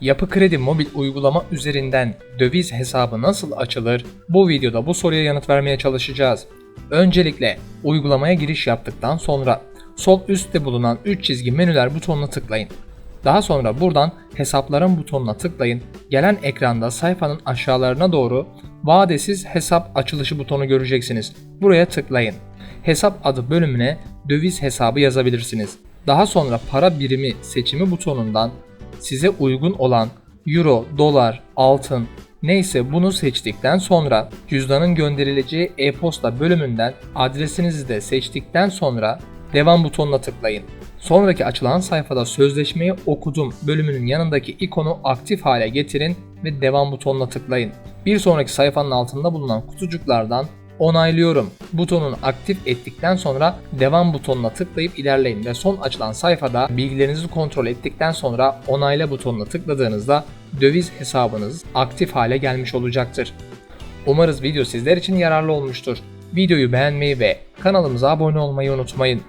Yapı Kredi mobil uygulama üzerinden döviz hesabı nasıl açılır? Bu videoda bu soruya yanıt vermeye çalışacağız. Öncelikle uygulamaya giriş yaptıktan sonra sol üstte bulunan 3 çizgi menüler butonuna tıklayın. Daha sonra buradan hesapların butonuna tıklayın. Gelen ekranda sayfanın aşağılarına doğru vadesiz hesap açılışı butonu göreceksiniz. Buraya tıklayın. Hesap adı bölümüne döviz hesabı yazabilirsiniz. Daha sonra para birimi seçimi butonundan size uygun olan euro, dolar, altın neyse bunu seçtikten sonra cüzdanın gönderileceği e-posta bölümünden adresinizi de seçtikten sonra devam butonuna tıklayın. Sonraki açılan sayfada sözleşmeyi okudum bölümünün yanındaki ikonu aktif hale getirin ve devam butonuna tıklayın. Bir sonraki sayfanın altında bulunan kutucuklardan onaylıyorum butonunu aktif ettikten sonra devam butonuna tıklayıp ilerleyin ve son açılan sayfada bilgilerinizi kontrol ettikten sonra onayla butonuna tıkladığınızda döviz hesabınız aktif hale gelmiş olacaktır. Umarız video sizler için yararlı olmuştur. Videoyu beğenmeyi ve kanalımıza abone olmayı unutmayın.